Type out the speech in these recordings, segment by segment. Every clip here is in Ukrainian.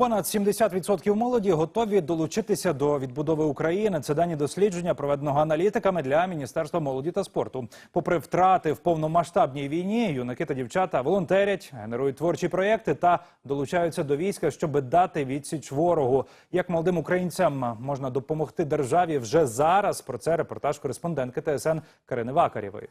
Понад 70% молоді готові долучитися до відбудови України. Це дані дослідження, проведеного аналітиками для Міністерства молоді та спорту. Попри втрати в повномасштабній війні, юнаки та дівчата волонтерять, генерують творчі проєкти та долучаються до війська, щоб дати відсіч ворогу. Як молодим українцям можна допомогти державі вже зараз? Про це репортаж кореспондентки ТСН Карини Вакарєвої.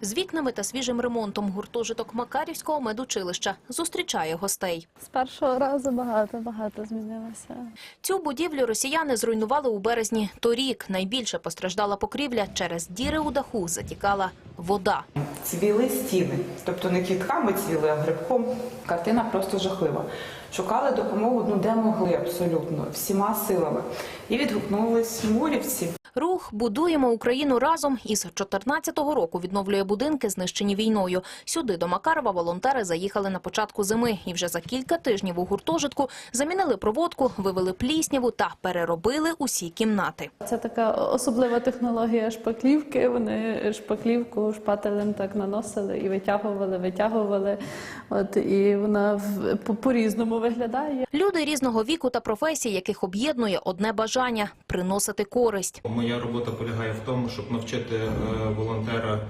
З вікнами та свіжим ремонтом гуртожиток Макарівського медучилища зустрічає гостей. З першого разу багато багато змінилося. Цю будівлю росіяни зруйнували у березні торік. Найбільше постраждала покрівля через діри у даху. Затікала вода. цвіли стіни, тобто не квітками цвіли, а грибком. Картина просто жахлива. Шукали допомогу, ну де могли абсолютно всіма силами. І відгукнулись мурівці. Рух будуємо Україну разом із 14-го року відновлює будинки, знищені війною. Сюди до Макарова волонтери заїхали на початку зими і вже за кілька тижнів у гуртожитку замінили проводку, вивели плісняву та переробили усі кімнати. Це така особлива технологія шпаклівки. Вони шпаклівку шпателем так наносили і витягували, витягували. От і вона в- по- по-різному виглядає. Люди різного віку та професій, яких об'єднує одне бажання приносити користь. Моя робота полягає в тому, щоб навчити е, волонтера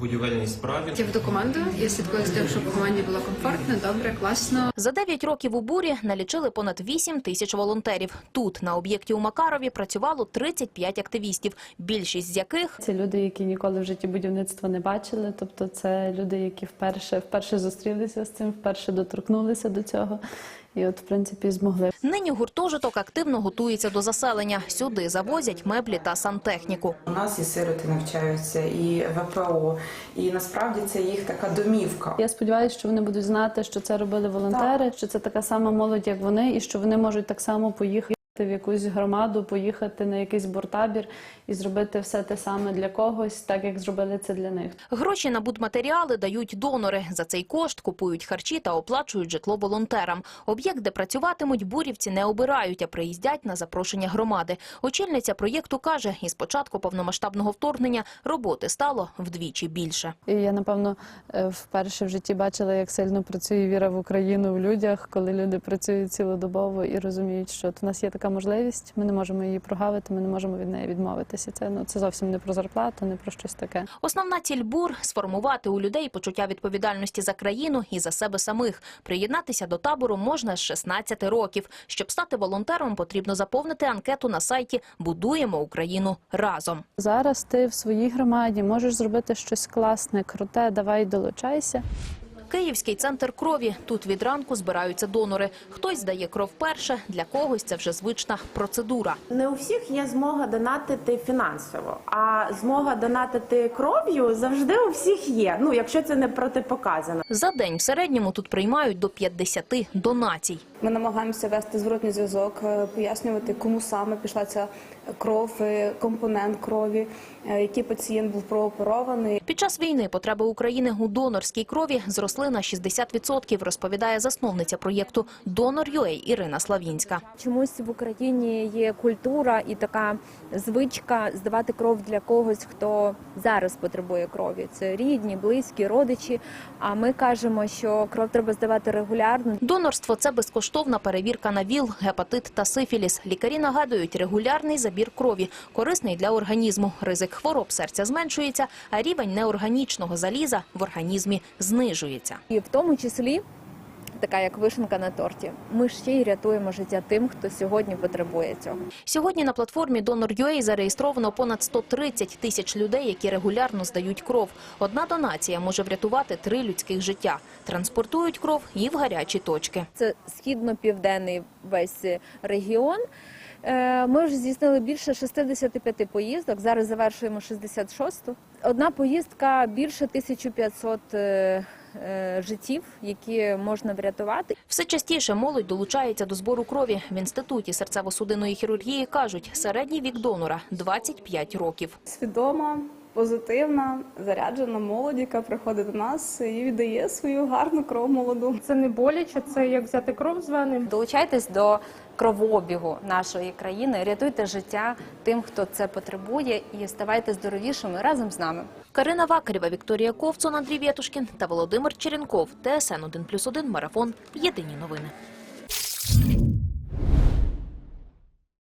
будівельній справі. Я веду команду. Я слідкую за тим, щоб у команді було комфортно, добре, класно. За 9 років у бурі налічили понад 8 тисяч волонтерів. Тут на об'єкті у Макарові працювало 35 активістів, більшість з яких Це люди, які ніколи в житті будівництва не бачили. Тобто, це люди, які вперше вперше зустрілися з цим, вперше доторкнулися до цього, і от в принципі змогли. нині гуртожиток активно готується до заселення. Сюди завозять меблі та сантехніку. У нас і сироти навчаються, і ВПО. І насправді це їх така домівка. Я сподіваюся, що вони будуть знати, що це робили волонтери, що це така сама молодь, як вони, і що вони можуть так само поїхати в якусь громаду, поїхати на якийсь буртабір і зробити все те саме для когось, так як зробили це для них. Гроші на будматеріали дають донори. За цей кошт купують харчі та оплачують житло волонтерам. Об'єкт, де працюватимуть, бурівці не обирають, а приїздять на запрошення громади. Очільниця проєкту каже, із початку повномасштабного вторгнення роботи стало вдвічі більше. І я напевно е, вперше в житті бачила, як сильно працює віра в Україну в людях, коли люди працюють цілодобово і розуміють, що от у нас є така можливість, ми не можемо її прогавити, ми не можемо від неї відмовитися. Це ну це зовсім не про зарплату, не про щось таке. Основна ціль бур – сформувати у людей почуття відповідальності за країну і за себе самих. Приєднатися до табору можна з 16 років. Щоб стати волонтером, потрібно заповнити анкету на сайті «Будуємо Україну разом». Зараз ти в своїй громаді можеш зробити щось класне, круте. Давай долучайся. Київський центр крові. Тут від ранку збираються донори. Хтось здає кров перше, для когось це вже звична процедура. Не у всіх є змога донатити фінансово, а змога донатити кров'ю завжди у всіх є. Ну якщо це не протипоказано. За день в середньому тут приймають до 50 донацій. Ми намагаємося вести зворотний зв'язок, е, пояснювати, кому саме пішла ця кров, е, компонент крові, е, який пацієнт був прооперований. Під час війни потреби України у донорській крові зросли на 60%, розповідає засновниця проєкту «Донор.UA» Ірина Славінська. Чомусь в Україні є культура і така звичка здавати кров для когось, хто зараз потребує крові. Це рідні, близькі, родичі. А ми кажемо, що кров треба здавати регулярно. Донорство – це безкоштовна перевірка на ВІЛ, гепатит та сифіліс. Лікарі нагадують, регулярний забір крові корисний для організму. Ризик хвороб серця зменшується, а рівень неорганічного заліза в організмі знижується. І в тому числі. Така як вишенка на торті. Ми ще й рятуємо життя тим, хто сьогодні потребує цього. Сьогодні на платформі Donor.ua зареєстровано понад 130 тисяч людей, які регулярно здають кров. Одна донація може врятувати три людських життя. Транспортують кров і в гарячі точки. Це східно-південний весь регіон. Е, Ми вже здійснили більше 65 поїздок. Зараз завершуємо 66-ту. Одна поїздка більше 1500 е, е, життів, які можна врятувати. Все частіше молодь долучається до збору крові. В інституті серцево-судинної хірургії кажуть, середній вік донора 25 років. Свідома, позитивна, заряджена молодь, яка приходить до нас і віддає свою гарну кров молоду. Це не боляче, це як взяти кров з вени. Долучайтесь до кровообігу нашої країни, рятуйте життя тим, хто це потребує, і ставайте здоровішими разом з нами. Карина Вакарєва, Вікторія Ковцун, Андрій Вєтушкін та Володимир Черенков. ТСН 1+,1 Марафон. Єдині новини.